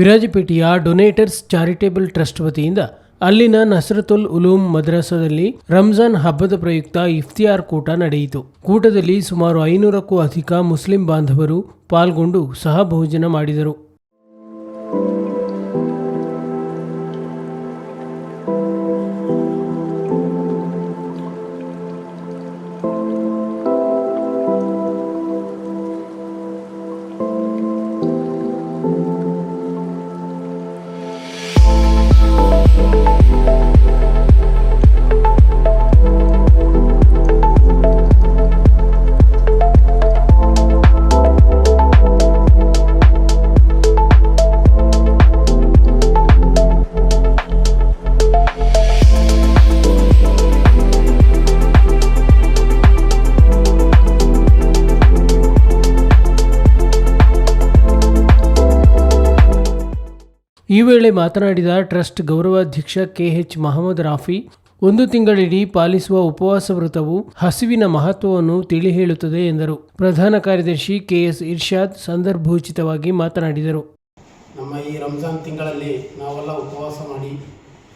ವಿರಾಜಪೇಟೆಯ ಡೊನೇಟರ್ಸ್ charitable trust ವತಿಯಿಂದ ಅಲ್ಲಿನ ನಸರತುಲ್ ಉಲೂಮ್ ಮದ್ರಾಸದಲ್ಲಿ ರಂಜಾನ್ ಹಬ್ಬದ ಪ್ರಯುಕ್ತ ಇಫ್ತಿಯಾರ್ ಕೂಟ ನಡೆಯಿತು. ಕೂಟದಲ್ಲಿ ಸುಮಾರು ಐನೂರಕ್ಕೂ ಅಧಿಕ ಮುಸ್ಲಿಂ ಬಾಂಧವರು ಪಾಲ್ಗೊಂಡು ಸಹಭೋಜನ ಮಾಡಿದರು. ಈ ವೇಳೆ ಮಾತನಾಡಿದ ಟ್ರಸ್ಟ್ ಗೌರವಾಧ್ಯಕ್ಷ ಕೆಎಚ್ ಮಹಮ್ಮದ್ ರಾಫಿ, ಒಂದು ತಿಂಗಳಿಡೀ ಪಾಲಿಸುವ ಉಪವಾಸ ವ್ರತವು ಹಸಿವಿನ ಮಹತ್ವವನ್ನು ತಿಳಿ ಹೇಳುತ್ತದೆ ಎಂದರು. ಪ್ರಧಾನ ಕಾರ್ಯದರ್ಶಿ ಕೆಎಸ್ ಇರ್ಷಾದ್ ಸಂದರ್ಭೋಚಿತವಾಗಿ ಮಾತನಾಡಿದರು. ನಮ್ಮ ಈ ರಂಜಾನ್ ತಿಂಗಳಲ್ಲಿ ನಾವೆಲ್ಲ ಉಪವಾಸ ಮಾಡಿ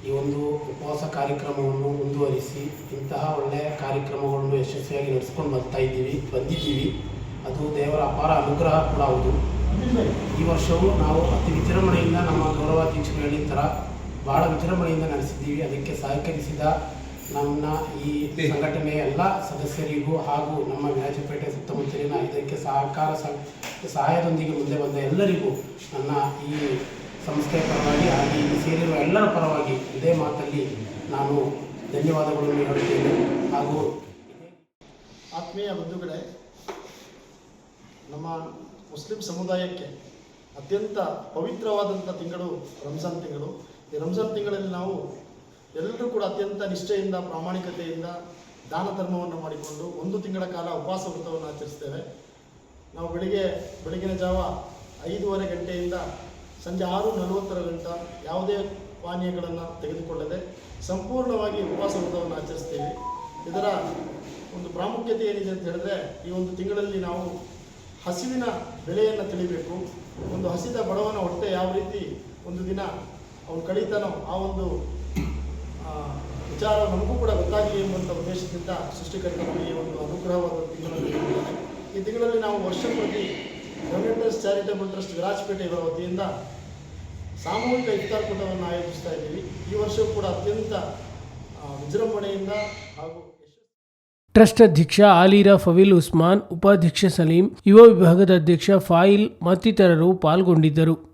ಈ ಒಂದು ಉಪವಾಸ ಕಾರ್ಯಕ್ರಮವನ್ನು ಮುಂದುವರಿಸಿ ಇಂತಹ ಒಳ್ಳೆಯ ಕಾರ್ಯಕ್ರಮಗಳನ್ನು ಯಶಸ್ವಿಯಾಗಿ ನಡೆಸ್ಕೊಂಡು ಬರ್ತಾ ಇದ್ದೀವಿ, ಬಂದಿದ್ದೀವಿ. ಅದು ದೇವರ ಅಪಾರ ಅನುಗ್ರಹ ಕೂಡ ಹೌದು. ಈ ವರ್ಷವೂ ನಾವು ಅತಿ ವಿಜೃಂಭಣೆಯಿಂದ ನಮ್ಮ ಗೌರವಾಧ್ಯಕ್ಷರು ಹೇಳಿದ ಭಾಳ ವಿಜೃಂಭಣೆಯಿಂದ ನಡೆಸಿದ್ದೀವಿ. ಅದಕ್ಕೆ ಸಹಕರಿಸಿದ ನಮ್ಮ ಈ ಸಂಘಟನೆಯ ಎಲ್ಲ ಸದಸ್ಯರಿಗೂ ಹಾಗೂ ನಮ್ಮ ವಿರಾಜಪೇಟೆ ಸುತ್ತಮುತ್ತಲಿನ ಇದಕ್ಕೆ ಸಹಕಾರ ಸಹಾಯದೊಂದಿಗೆ ಮುಂದೆ ಬಂದ ಎಲ್ಲರಿಗೂ ನನ್ನ ಈ ಸಂಸ್ಥೆಯ ಪರವಾಗಿ ಹಾಗೆ ಇಲ್ಲಿ ಸೇರಿರುವ ಎಲ್ಲರ ಪರವಾಗಿ ಇದೇ ಮಾತಲ್ಲಿ ನಾನು ಧನ್ಯವಾದಗಳನ್ನು ಹೇಳುತ್ತೇನೆ. ಹಾಗೂ ಆತ್ಮೀಯ ಬಂಧುಗಳೇ, ನಮ್ಮ ಮುಸ್ಲಿಂ ಸಮುದಾಯಕ್ಕೆ ಅತ್ಯಂತ ಪವಿತ್ರವಾದಂಥ ತಿಂಗಳು ರಂಜಾನ್ ತಿಂಗಳು. ಈ ರಂಜಾನ್ ತಿಂಗಳಲ್ಲಿ ನಾವು ಎಲ್ಲರೂ ಕೂಡ ಅತ್ಯಂತ ನಿಷ್ಠೆಯಿಂದ, ಪ್ರಾಮಾಣಿಕತೆಯಿಂದ ದಾನ ಧರ್ಮವನ್ನು ಮಾಡಿಕೊಂಡು ಒಂದು ತಿಂಗಳ ಕಾಲ ಉಪವಾಸ ವ್ರತವನ್ನು ಆಚರಿಸ್ತೇವೆ. ನಾವು ಬೆಳಿಗ್ಗೆ, ಬೆಳಗಿನ ಜಾವ ಐದೂವರೆ ಗಂಟೆಯಿಂದ ಸಂಜೆ ಆರು ನಲವತ್ತರ ಗಂಟ ಯಾವುದೇ ಪಾನೀಯಗಳನ್ನು ತೆಗೆದುಕೊಳ್ಳದೆ ಸಂಪೂರ್ಣವಾಗಿ ಉಪವಾಸ ವ್ರತವನ್ನು ಆಚರಿಸ್ತೇವೆ. ಇದರ ಒಂದು ಪ್ರಾಮುಖ್ಯತೆ ಏನಿದೆ ಅಂತ ಹೇಳಿದ್ರೆ, ಈ ಒಂದು ತಿಂಗಳಲ್ಲಿ ನಾವು ಹಸಿವಿನ ಬೆಲೆಯನ್ನು ತಿಳಿಬೇಕು. ಒಂದು ಹಸಿದ ಬಡವನ ಹೊಟ್ಟೆ ಯಾವ ರೀತಿ ಒಂದು ದಿನ ಅವನು ಕಳೀತಾನೋ ಆ ಒಂದು ವಿಚಾರ ನಮಗೂ ಕೂಡ ಗೊತ್ತಾಗಲಿ ಎಂಬಂಥ ಉದ್ದೇಶದಿಂದ ಸೃಷ್ಟಿಕರ್ತರು ಈ ಒಂದು ಅನುಗ್ರಹವಾದ ತಿಂಗಳಲ್ಲಿ ಈ ತಿಂಗಳಲ್ಲಿ ನಾವು ವರ್ಷ ಪ್ರತಿ ಡೊನೇಟರ್ಸ್ ಚಾರಿಟಬಲ್ ಟ್ರಸ್ಟ್ ವಿರಾಜಪೇಟೆ ಇವರ ವತಿಯಿಂದ ಸಾಮೂಹಿಕ ಇಫ್ತಾರ್ ಕೂಟವನ್ನು ಆಯೋಜಿಸ್ತಾ ಇದ್ದೀವಿ. ಈ ವರ್ಷವೂ ಕೂಡ ಅತ್ಯಂತ ವಿಜೃಂಭಣೆಯಿಂದ ಹಾಗೂ ಟ್ರಸ್ಟ್ ಅಧ್ಯಕ್ಷ ಆಲೀರಾ ಫವಿಲ್ ಉಸ್ಮಾನ್ ಉಪಾಧ್ಯಕ್ಷ ಸಲೀಂ ಯುವ ವಿಭಾಗದ ಅಧ್ಯಕ್ಷ ಫಾಯಿಲ್ ಮತ್ತಿತರರು ಪಾಲ್ಗೊಂಡಿದ್ದರು.